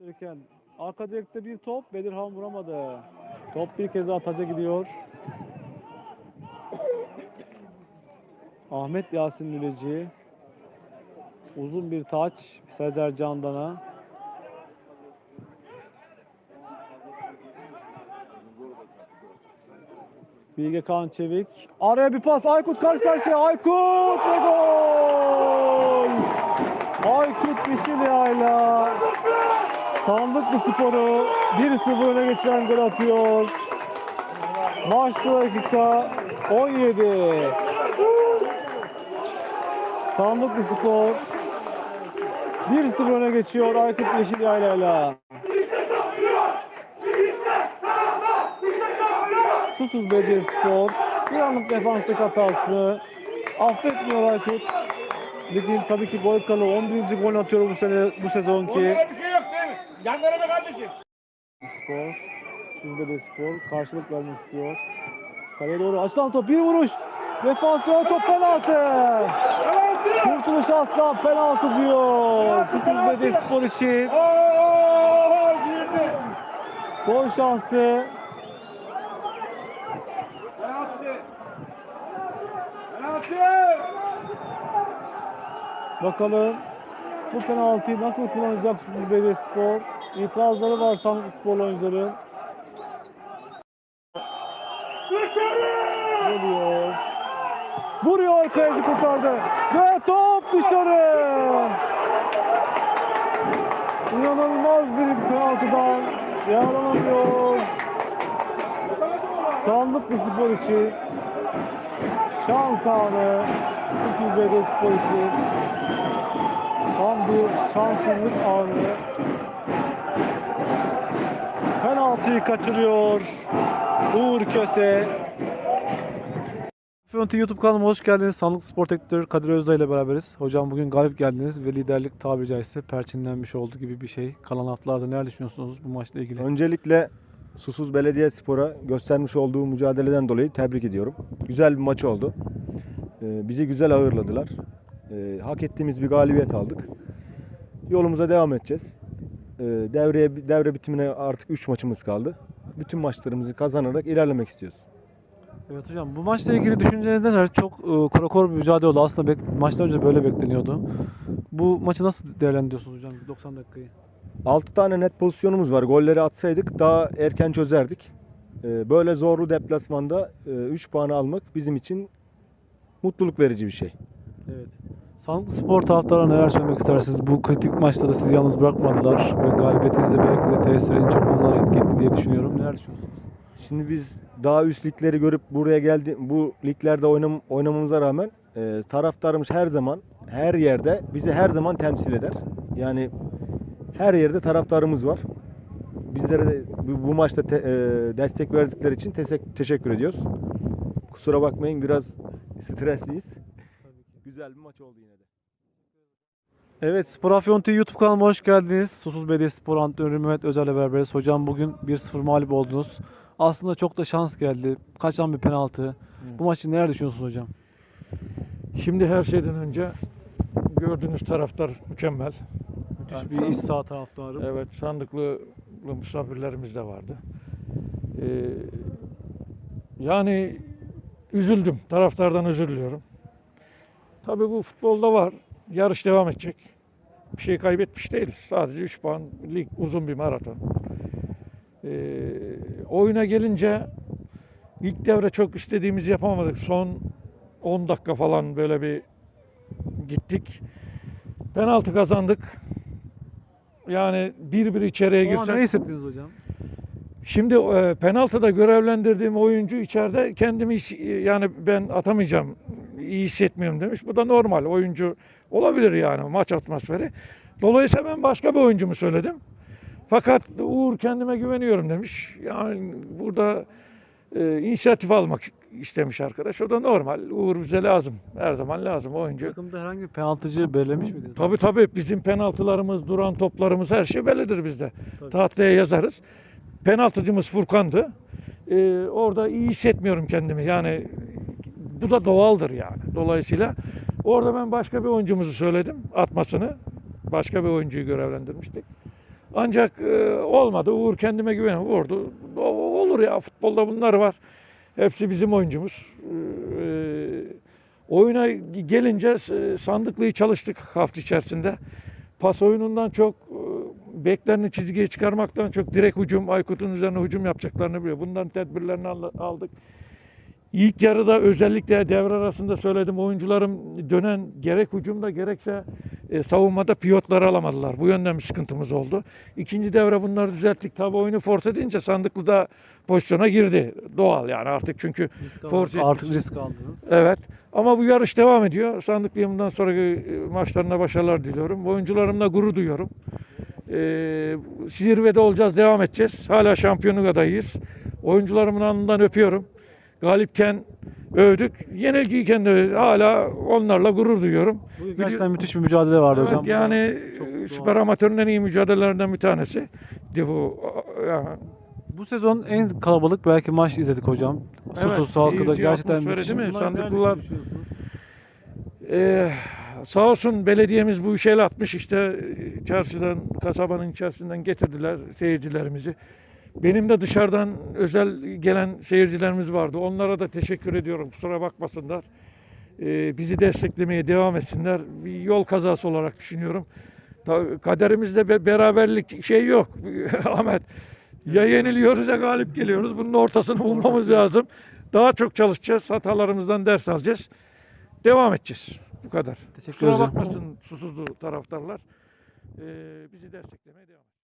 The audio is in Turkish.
Derken arka direkte bir top Bedirhan vuramadı. Top bir kez daha taca gidiyor. Ahmet Yasin Lüleci. Uzun bir taç Sezer Candan'a. Bilge Kaan Çevik. Araya bir pas. Aykut karşı karşıya. Aykut ve gol! Aykut Yeşilyayla Sandıklı Sporu 1-0 öne geçiren gol atıyor. Maçta dakika 17. Sandıklı Spor 1-0 öne geçiyor Aykut Yeşilyayla. Susuz Belediyespor bir anlık defanslık hatası affetmiyor Aykut. Ligin tabii ki gol kralı 11. gol atıyor bu sene bu sezonki. Yanlara be kardeşim. Spor, Susuz Belediyespor karşılık vermek istiyor. Kaleye doğru açılan top bir vuruş. Defans dön top penaltı. Kurtuluş Aslan penaltı diyor. Susuz Belediyespor için gol şansı. Bakalım bu penaltıyı nasıl kullanacak Susuz Belediyespor? İtirazları var Sandıklı Spor oyuncuların. Geliyor. Vuruyor kaleci kurtardı. Ve top dışarı. İnanılmaz bir penaltıdan yaralanamıyor. Sandıklı Spor için şans anı Susuz Belediyespor için tam bir şanssızlık anı. Penaltıyı kaçırıyor Uğur Köse. Fiyonti YouTube kanalıma hoş geldiniz. Sandık Spor Teknikleri Kadir Özdağ ile beraberiz. Hocam bugün galip geldiniz ve liderlik tabiri caizse perçinlenmiş oldu gibi bir şey. Kalan haftalarda neler düşünüyorsunuz bu maçla ilgili? Öncelikle Susuz Belediyespor'a göstermiş olduğu mücadeleden dolayı tebrik ediyorum. Güzel bir maç oldu. Ee, bizi güzel ağırladılar. Ee, hak ettiğimiz bir galibiyet aldık. Yolumuza devam edeceğiz. Ee, devreye devre bitimine artık 3 maçımız kaldı. Bütün maçlarımızı kazanarak ilerlemek istiyoruz. Evet hocam bu maçla ilgili düşünceleriniz neler? Çok e, korakor bir mücadele oldu. Aslında bek- maçtan önce böyle bekleniyordu. Bu maçı nasıl değerlendiriyorsunuz hocam 90 dakikayı? 6 tane net pozisyonumuz var. Golleri atsaydık daha erken çözerdik. Ee, böyle zorlu deplasmanda 3 puanı almak bizim için mutluluk verici bir şey. Evet. Sandıklı spor taraftarına neler söylemek istersiniz? Bu kritik maçta da sizi yalnız bırakmadılar ve galibiyetinize belki de tesir en çok onlar etki diye düşünüyorum. Neler düşünüyorsunuz? Şimdi biz daha üst ligleri görüp buraya geldi bu liglerde oynam, oynamamıza rağmen e, taraftarımız her zaman her yerde bizi her zaman temsil eder. Yani her yerde taraftarımız var. Bizlere de bu, bu maçta te- e, destek verdikleri için teşekkür ediyoruz. Kusura bakmayın biraz stresliyiz. Güzel bir maç oldu yine de. Evet, Spor Afyon TV YouTube kanalıma hoş geldiniz. Susuz Belediyespor Antrenörü Mehmet Özel'le beraberiz. Hocam bugün 1-0 mağlup oldunuz. Aslında çok da şans geldi. Kaçan bir penaltı. Bu maçı neler düşünüyorsunuz hocam? Şimdi her şeyden önce gördüğünüz taraftar mükemmel. Müthiş Yani bir iç saha taraftarı. Evet, sandıklı misafirlerimiz de vardı. Ee, yani üzüldüm. Taraftardan üzülüyorum. Tabii bu futbolda var. Yarış devam edecek. Bir şey kaybetmiş değiliz. Sadece 3 puan lig uzun bir maraton. Ee, oyuna gelince ilk devre çok istediğimizi yapamadık. Son 10 dakika falan böyle bir gittik. Penaltı kazandık. Yani bir bir içeriye O an ne girsek. hissettiniz hocam? Şimdi e, penaltıda görevlendirdiğim oyuncu içeride kendimi hiç- yani ben atamayacağım, iyi hissetmiyorum demiş. Bu da normal. Oyuncu olabilir yani maç atmosferi. Dolayısıyla ben başka bir oyuncumu söyledim. Fakat Uğur kendime güveniyorum demiş. Yani burada e, inisiyatif almak istemiş arkadaş. O da normal. Uğur bize lazım. Her zaman lazım oyuncu. Takımda herhangi bir penaltıcı belirlemiş miydiniz? Tabii tabii bizim penaltılarımız, duran toplarımız her şey bellidir bizde. Tabii. Tahtaya yazarız. Penaltıcımız Furkan'dı. Ee, orada iyi hissetmiyorum kendimi. Yani bu da doğaldır yani. Dolayısıyla orada ben başka bir oyuncumuzu söyledim atmasını. Başka bir oyuncuyu görevlendirmiştik. Ancak e, olmadı. Uğur kendime güven vurdu. Olur ya futbolda bunlar var. Hepsi bizim oyuncumuz. E, oyuna gelince e, sandıklıyı çalıştık hafta içerisinde. Pas oyunundan çok e, beklerini çizgiye çıkarmaktan çok direkt hücum, Aykut'un üzerine hücum yapacaklarını biliyor. Bundan tedbirlerini al- aldık. İlk yarıda özellikle devre arasında söyledim oyuncularım dönen gerek hücumda gerekse e, savunmada piyotları alamadılar. Bu yönden bir sıkıntımız oldu. İkinci devre bunları düzelttik. Tabi oyunu force edince sandıklı da pozisyona girdi. Doğal yani artık çünkü Risk Force. Artık risk aldınız. Evet. Ama bu yarış devam ediyor. Sandıklıyım bundan sonraki e, maçlarına başarılar diliyorum. Oyuncularımla gurur duyuyorum. Ee, zirvede olacağız, devam edeceğiz. Hala şampiyonluk adayıyız. Oyuncularımın alnından öpüyorum. Galipken övdük. Yenilgiyken de hala onlarla gurur duyuyorum. Bugün gerçekten müthiş bir mücadele vardı Evet, hocam. yani Çok e, süper amatörün en iyi mücadelelerinden bir tanesi. Bu yani Bu sezon en kalabalık belki maç izledik hocam. Evet, Susuz halkı da gerçekten müthiş. mi? Sandıklılar-? Ee, sağ olsun belediyemiz bu işe el atmış işte e, çarşıdan kasabanın içerisinden getirdiler seyircilerimizi. Benim de dışarıdan özel gelen seyircilerimiz vardı. Onlara da teşekkür ediyorum. Kusura bakmasınlar. Ee, bizi desteklemeye devam etsinler. Bir yol kazası olarak düşünüyorum. Ta- Kaderimizde be- beraberlik şey yok. Ahmet. Ya yeniliyoruz ya galip geliyoruz. Bunun ortasını bulmamız lazım. Daha çok çalışacağız. Hatalarımızdan ders alacağız. Devam edeceğiz. Bu kadar. Teşekkür Kusura bakmasın susuzlu taraftarlar. Ee, bizi desteklemeye devam.